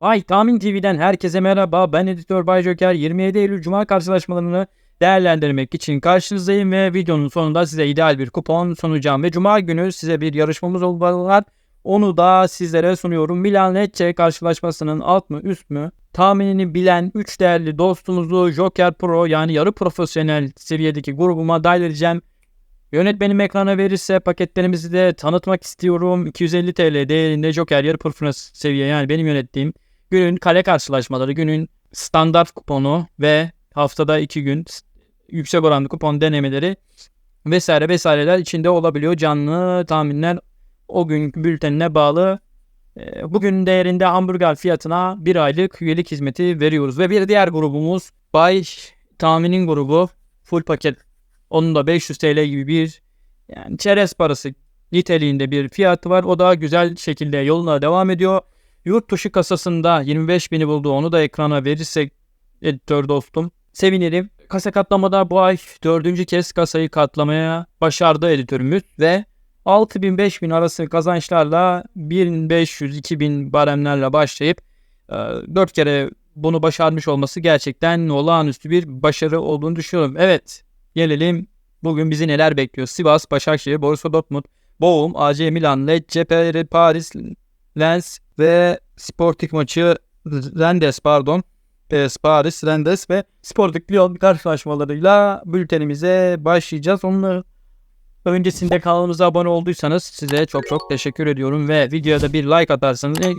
Ay Tahmin TV'den herkese merhaba. Ben editör Bay Joker. 27 Eylül Cuma karşılaşmalarını değerlendirmek için karşınızdayım ve videonun sonunda size ideal bir kupon sunacağım. Ve Cuma günü size bir yarışmamız olmalı. Onu da sizlere sunuyorum. Milan Lecce karşılaşmasının alt mı üst mü? Tahminini bilen 3 değerli dostumuzu Joker Pro yani yarı profesyonel seviyedeki grubuma dahil edeceğim. Yönetmenim ekrana verirse paketlerimizi de tanıtmak istiyorum. 250 TL değerinde Joker yarı profesyonel seviye yani benim yönettiğim günün kale karşılaşmaları, günün standart kuponu ve haftada 2 gün yüksek oranlı kupon denemeleri vesaire vesaireler içinde olabiliyor. Canlı tahminler o gün bültenine bağlı. Ee, Bugün değerinde hamburger fiyatına bir aylık üyelik hizmeti veriyoruz. Ve bir diğer grubumuz Bay Tahminin grubu full paket. Onun da 500 TL gibi bir yani çerez parası niteliğinde bir fiyatı var. O da güzel şekilde yoluna devam ediyor. Yurt dışı kasasında 25 bini buldu. Onu da ekrana verirsek editör dostum. Sevinirim. Kasa katlamada bu ay dördüncü kez kasayı katlamaya başardı editörümüz ve 6000-5000 arası kazançlarla 1500-2000 baremlerle başlayıp 4 kere bunu başarmış olması gerçekten olağanüstü bir başarı olduğunu düşünüyorum. Evet gelelim bugün bizi neler bekliyor. Sivas, Başakşehir, Borussia Dortmund, Bochum, AC Milan, Lecce, Paris, Lens ve Sporting maçı Rendes pardon. E, Paris, Rendes ve Sporting Lyon karşılaşmalarıyla bültenimize başlayacağız. Onun öncesinde kanalımıza abone olduysanız size çok çok teşekkür ediyorum ve videoda bir like atarsanız e,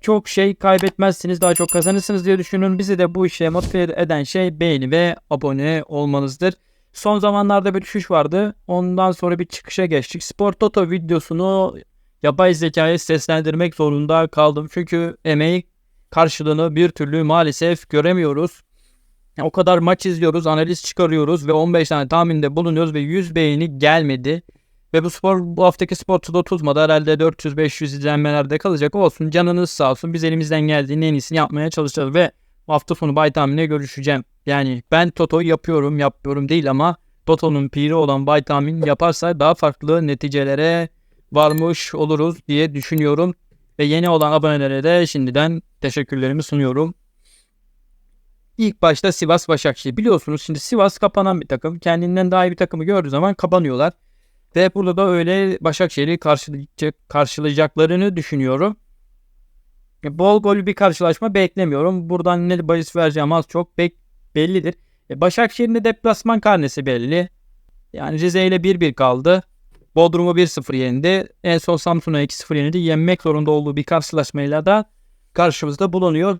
çok şey kaybetmezsiniz daha çok kazanırsınız diye düşünüyorum. Bizi de bu işe motive eden şey beğeni ve abone olmanızdır. Son zamanlarda bir düşüş vardı. Ondan sonra bir çıkışa geçtik. Spor Toto videosunu yapay zekaya seslendirmek zorunda kaldım. Çünkü emeği karşılığını bir türlü maalesef göremiyoruz. O kadar maç izliyoruz, analiz çıkarıyoruz ve 15 tane tahminde bulunuyoruz ve 100 beğeni gelmedi. Ve bu spor bu haftaki spor tuda tutmadı. Herhalde 400-500 izlenmelerde kalacak. Olsun canınız sağ olsun. Biz elimizden geldiğinin en iyisini yapmaya çalışacağız ve hafta sonu Bay Tahmin'le görüşeceğim. Yani ben Toto yapıyorum yapmıyorum değil ama Toto'nun piri olan Bay Tahmin yaparsa daha farklı neticelere varmış oluruz diye düşünüyorum. Ve yeni olan abonelere de şimdiden teşekkürlerimi sunuyorum. İlk başta Sivas Başakşehir. Biliyorsunuz şimdi Sivas kapanan bir takım. Kendinden daha iyi bir takımı gördüğü zaman kapanıyorlar. Ve burada da öyle Başakşehir'i karşılayacak, karşılayacaklarını düşünüyorum. E, Bol gol bir karşılaşma beklemiyorum. Buradan ne bahis vereceğim az çok bek bellidir. E, Başakşehir'in de deplasman karnesi belli. Yani Rize ile 1-1 kaldı. Bodrum'u 1-0 yendi. En son Samsun'a 2-0 yenildi. Yenmek zorunda olduğu bir karşılaşmayla da karşımızda bulunuyor.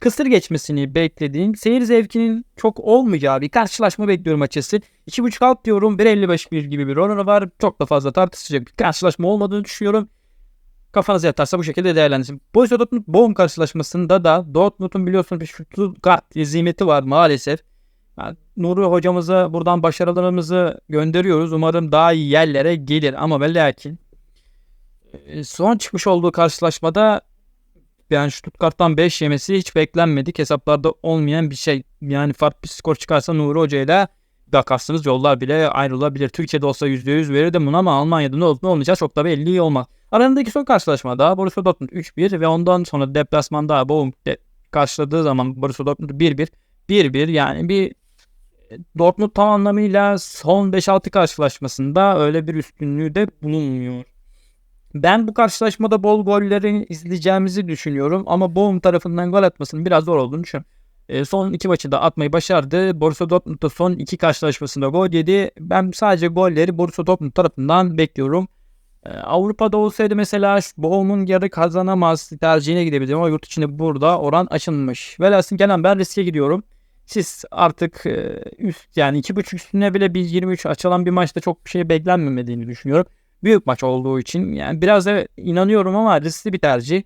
Kısır geçmesini beklediğim, seyir zevkinin çok olmayacağı bir karşılaşma bekliyorum açıkçası. 2.5 alt diyorum. 1.55 bir gibi bir oranı var. Çok da fazla tartışacak bir karşılaşma olmadığını düşünüyorum. Kafanız yatarsa bu şekilde değerlendirsin. Borussia Dortmund Bochum karşılaşmasında da Dortmund'un biliyorsunuz bir Stuttgart hizmeti var maalesef. Yani Nuri hocamıza buradan başarılarımızı gönderiyoruz. Umarım daha iyi yerlere gelir ama ve lakin e, son çıkmış olduğu karşılaşmada yani Stuttgart'tan 5 yemesi hiç beklenmedik. Hesaplarda olmayan bir şey. Yani farklı bir skor çıkarsa Nuri Hoca ile bakarsınız yollar bile ayrılabilir. Türkiye'de olsa %100 verirdim bunu ama Almanya'da ne olup ne olmayacak çok da belli olmaz. Aralarındaki son karşılaşmada Borussia Dortmund 3-1 ve ondan sonra deplasmanda Bochum de karşıladığı zaman Borussia Dortmund 1-1. 1-1 yani bir Dortmund tam anlamıyla son 5-6 karşılaşmasında öyle bir üstünlüğü de bulunmuyor. Ben bu karşılaşmada bol golleri izleyeceğimizi düşünüyorum ama Bochum tarafından gol atmasının biraz zor olduğunu düşünüyorum. E, son iki maçı da atmayı başardı. Borussia Dortmund son iki karşılaşmasında gol yedi. Ben sadece golleri Borussia Dortmund tarafından bekliyorum. E, Avrupa'da olsaydı mesela Bochum'un yarı kazanamaz tercihine gidebilirim ama yurt içinde burada oran açılmış. Velhasıl gelen ben riske gidiyorum. Siz artık üst yani 2.5 üstüne bile bir 23 açılan bir maçta çok bir şey beklenmemediğini düşünüyorum. Büyük maç olduğu için yani biraz da inanıyorum ama riskli bir tercih.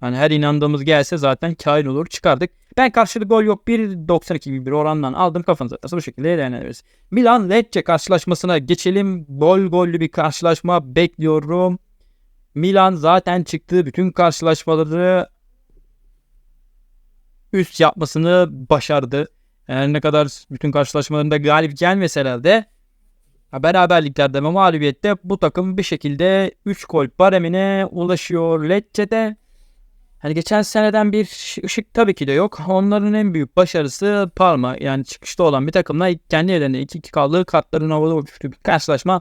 Hani her inandığımız gelse zaten kain olur çıkardık. Ben karşılık gol yok 1.92 gibi bir orandan aldım kafanıza atarsa bu şekilde değerlendiririz. Milan Lecce karşılaşmasına geçelim. Gol gollü bir karşılaşma bekliyorum. Milan zaten çıktığı bütün karşılaşmaları üst yapmasını başardı. Her ne kadar bütün karşılaşmalarında galip gelmeseler de beraberliklerde ve mağlubiyette bu takım bir şekilde 3 gol baremine ulaşıyor. Lecce'de Hani geçen seneden bir ışık tabii ki de yok. Onların en büyük başarısı Parma. Yani çıkışta olan bir takımla kendi ellerinde 2-2 kaldığı kartların havada uçuştu bir karşılaşma.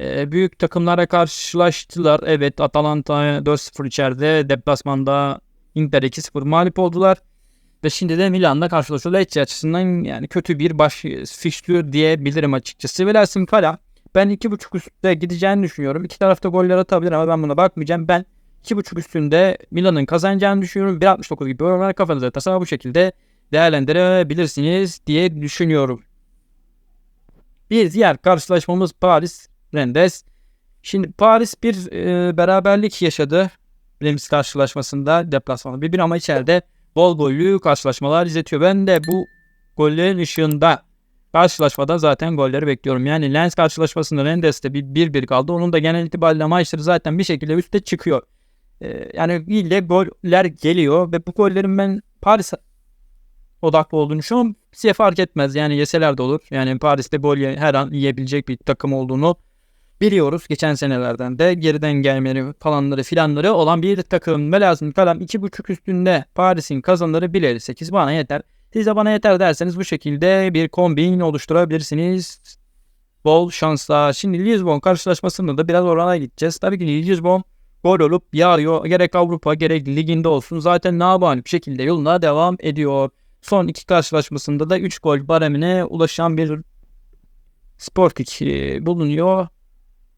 Ee, büyük takımlara karşılaştılar. Evet Atalanta 4-0 içeride. Deplasmanda Inter 2-0 mağlup oldular. Ve şimdi de Milan'la karşılaşıyor. Lecce açısından yani kötü bir baş fikstür diyebilirim açıkçası. Velhasım Kala ben 2.5 üstte gideceğini düşünüyorum. İki tarafta goller atabilir ama ben buna bakmayacağım. Ben 2.5 üstünde Milan'ın kazanacağını düşünüyorum. 1.69 gibi oranlar kafanıza yatarsa bu şekilde değerlendirebilirsiniz diye düşünüyorum. Bir diğer karşılaşmamız Paris Rennes. Şimdi Paris bir e, beraberlik yaşadı. Reims karşılaşmasında deplasmanda bir bir ama içeride bol gollü karşılaşmalar izletiyor. Ben de bu gollerin ışığında karşılaşmada zaten golleri bekliyorum. Yani Lens karşılaşmasında Rendes'te bir 1-1 kaldı. Onun da genel itibariyle maçları zaten bir şekilde üstte çıkıyor. Ee, yani ille goller geliyor ve bu gollerin ben Paris odaklı olduğunu düşünüyorum. Size fark etmez yani yeseler de olur. Yani Paris'te gol her an yiyebilecek bir takım olduğunu biliyoruz. Geçen senelerden de geriden gelmeleri falanları filanları olan bir takım. Ve lazım kalan 2.5 üstünde Paris'in kazanları 1.58 bana yeter. Siz de bana yeter derseniz bu şekilde bir kombin oluşturabilirsiniz. Bol şanslar. Şimdi Lisbon karşılaşmasında da biraz orana gideceğiz. Tabii ki Lisbon gol olup yağıyor. Gerek Avrupa gerek liginde olsun. Zaten nabani bir şekilde yoluna devam ediyor. Son iki karşılaşmasında da 3 gol baremine ulaşan bir Sporting e, bulunuyor.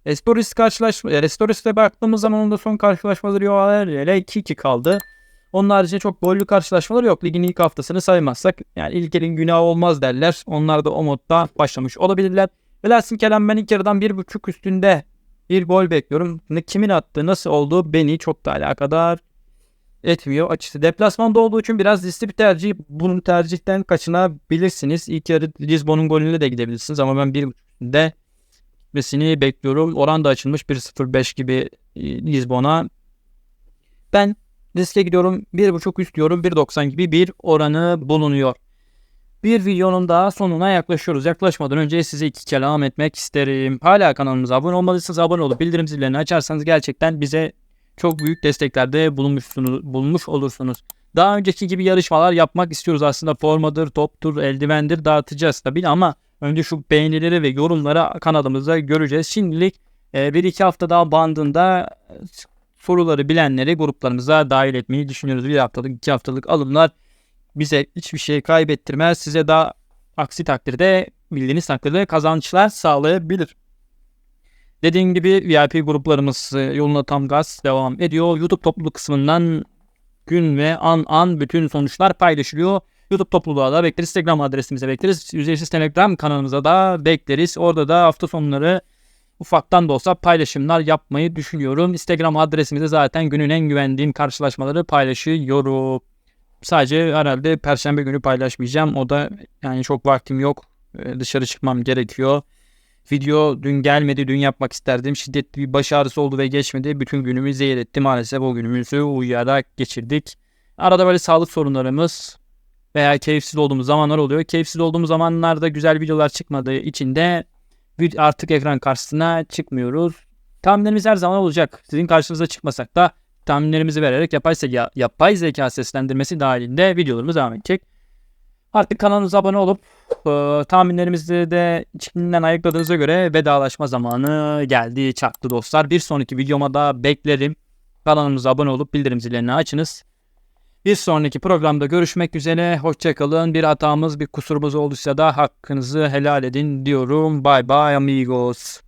Esporis karşılaşma, Esporis'te baktığımız zaman onda son karşılaşmaları yok. Hele 2-2 kaldı. Onun haricinde çok gollü karşılaşmalar yok. Ligin ilk haftasını saymazsak yani ilk elin günahı olmaz derler. Onlar da o modda başlamış olabilirler. Velhasıl kelam ben ilk yarıdan bir buçuk üstünde bir gol bekliyorum. Ne, kimin attığı nasıl olduğu beni çok da alakadar etmiyor açısı. Deplasmanda olduğu için biraz riskli bir tercih. Bunun tercihten kaçınabilirsiniz. İlk yarı Lisbon'un golüne de gidebilirsiniz ama ben bir buçukta gitmesini bekliyorum. Oran da açılmış 1.05 gibi e, Lisbon'a. Ben riske gidiyorum. 1.5 üst diyorum. 1.90 gibi bir oranı bulunuyor. Bir videonun daha sonuna yaklaşıyoruz. Yaklaşmadan önce size iki kelam etmek isterim. Hala kanalımıza abone olmadıysanız abone olup bildirim zillerini açarsanız gerçekten bize çok büyük desteklerde bulunmuşsunuz, bulunmuş olursunuz. Daha önceki gibi yarışmalar yapmak istiyoruz aslında. Formadır, toptur, eldivendir dağıtacağız tabii ama önce şu beğenileri ve yorumları kanalımızda göreceğiz. Şimdilik e, bir iki hafta daha bandında e, soruları bilenleri gruplarımıza dahil etmeyi düşünüyoruz. Bir haftalık, iki haftalık alımlar bize hiçbir şey kaybettirmez. Size daha aksi takdirde bildiğiniz takdirde kazançlar sağlayabilir. Dediğim gibi VIP gruplarımız e, yoluna tam gaz devam ediyor. YouTube topluluk kısmından gün ve an an bütün sonuçlar paylaşılıyor. YouTube topluluğa da bekleriz. Instagram adresimize bekleriz. Ücretsiz Telegram kanalımıza da bekleriz. Orada da hafta sonları ufaktan da olsa paylaşımlar yapmayı düşünüyorum. Instagram adresimizde zaten günün en güvendiğim karşılaşmaları paylaşıyorum. Sadece herhalde perşembe günü paylaşmayacağım. O da yani çok vaktim yok. Ee, Dışarı çıkmam gerekiyor. Video dün gelmedi. Dün yapmak isterdim. Şiddetli bir baş ağrısı oldu ve geçmedi. Bütün günümü zehir etti. Maalesef o günümüzü uyuyarak geçirdik. Arada böyle sağlık sorunlarımız veya keyifsiz olduğumuz zamanlar oluyor. Keyifsiz olduğumuz zamanlarda güzel videolar çıkmadığı için de artık ekran karşısına çıkmıyoruz. Tahminlerimiz her zaman olacak. Sizin karşınıza çıkmasak da tahminlerimizi vererek yapay zeka, yapay zeka seslendirmesi dahilinde videolarımız devam edecek. Artık kanalımıza abone olup e, tahminlerimizi de içinden ayıkladığınıza göre vedalaşma zamanı geldi çaktı dostlar. Bir sonraki videoma da beklerim. Kanalımıza abone olup bildirim zillerini açınız. Bir sonraki programda görüşmek üzere. Hoşçakalın. Bir hatamız, bir kusurumuz olduysa da hakkınızı helal edin diyorum. Bye bye amigos.